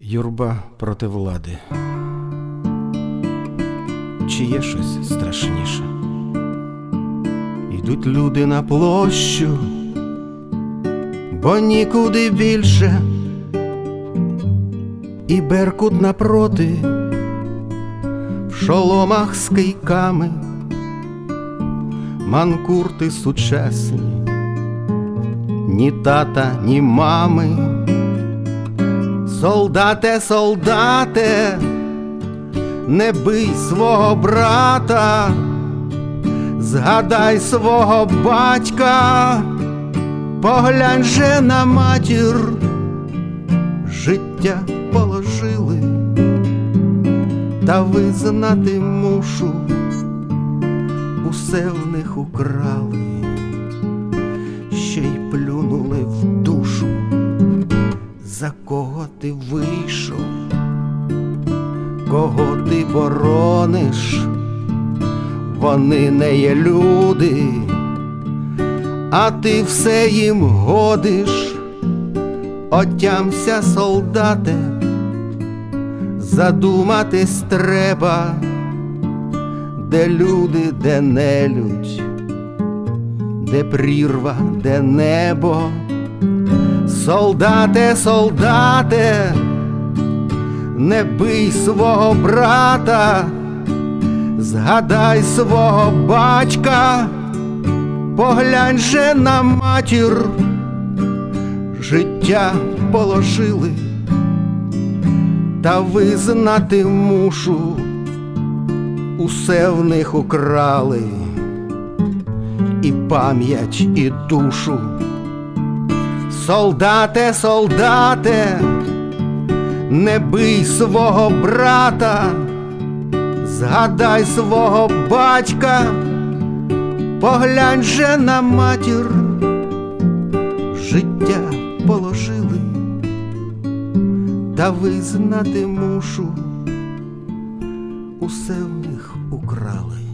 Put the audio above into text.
Юрба проти влади. Чи є щось страшніше? Йдуть люди на площу, бо нікуди більше, і беркут напроти, в шоломах з кийками, манкурти сучасні, ні тата, ні мами. Солдате, солдате, не бий свого брата, згадай свого батька, поглянь же на матір, життя положили, та визнати мушу, усе в них украли, ще й плюнули за кого ти вийшов, кого ти борониш, вони не є люди, а ти все їм годиш, отямся, солдате, задуматись треба, де люди, де нелюдь, де прірва, де небо. Солдате, солдате, не бий свого брата, згадай свого батька, поглянь же на матір, життя положили, та визнати мушу, усе в них украли, і пам'ять, і душу. Солдате, солдате, не бий свого брата, згадай свого батька, поглянь же на матір, життя положили, та визнати мушу, усе в них украли.